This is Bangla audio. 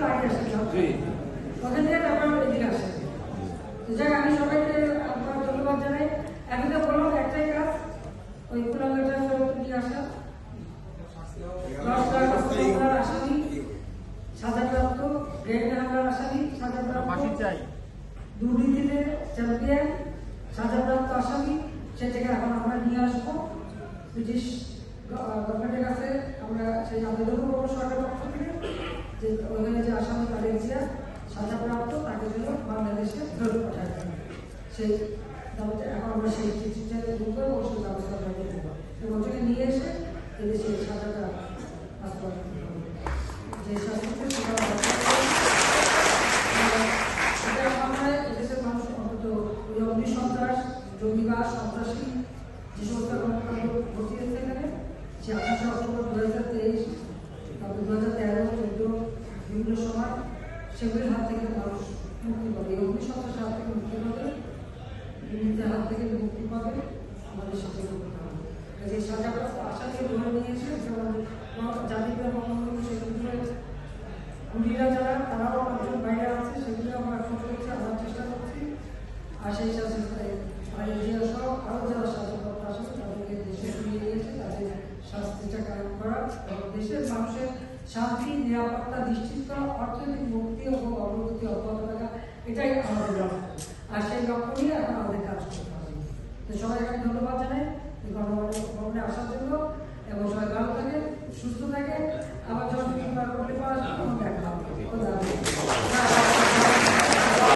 তো আগে আসে ওখান থেকে তারপর এদিকে আসে। যাই আমি সবাইকে আপনার ধন্যবাদ জানাই। আমি তো বললাম একটাই কাজ ওই কুলাঙ্গাটা নিয়ে আসা। আসামি সাজাপ্রাপ্ত গ্রেড হামলার আসামি সাজাপ্রাপ্ত দুর্নীতিতে চ্যাম্পিয়ন সাজাপ্রাপ্ত আসামি সেটাকে এখন আমরা নিয়ে আসব। ব্রিটিশ গভর্নমেন্টের কাছে আমরা সেই আবেদন করব সরকারের পক্ষ থেকে যে ওখানে যে আসামি তাদের যে সাজাপ্রাপ্ত তাকে যেন বাংলাদেশে ফেরত পাঠায় দেন। সেই দাবিতে এখন আমরা সেই চিঠিটা দূর করব সেই ব্যবস্থা নিয়ে এবং ওটাকে নিয়ে এসে এদেশে সাজাটা বাস্তবায়ন। যে শাস্তিতে সেটা আমরা এদেশের মানুষ অন্তত ওই অগ্নিসন্ত্রাস জঙ্গিবাস সন্ত্রাসী, যে সমস্ত সেগুলির হাত থেকে মানুষ মুক্তি পাবে এই অগ্নিসন্ত্রাসের হাত থেকে মুক্তি পাবে দুর্নীতির হাত থেকে মুক্তি পাবে আমাদের সাথে করতে হবে যে সাজাপ্রাপ্ত আশাকে ধরে নিয়েছে সেগুলো কুড়িরা যারা তারাও একজন বাইরে আছে সেগুলো আমরা এখন করছি আনার চেষ্টা করছি আর সেই সাথে মালয়েশিয়া সহ আরও যারা স্বাধীনতা আসে তাদেরকে দেশে ফিরিয়ে নিয়েছে তাদের শাস্তিটা কায়ম করা এবং দেশের মানুষের শান্তি নিরাপত্তা নিশ্চিত করা, অর্থনৈতিক মুক্তি এবং অগ্রগতি অব্যাহত রাখা, এটাই আমাদের লক্ষ্য। আর সেই লক্ষ্য নিয়ে এখন আমাদের কাজ করতে হবে। তো সবাই এখানে ধন্যবাদ জানাই। এই গণভবনে আসার জন্য এবং সবাই ভালো থাকে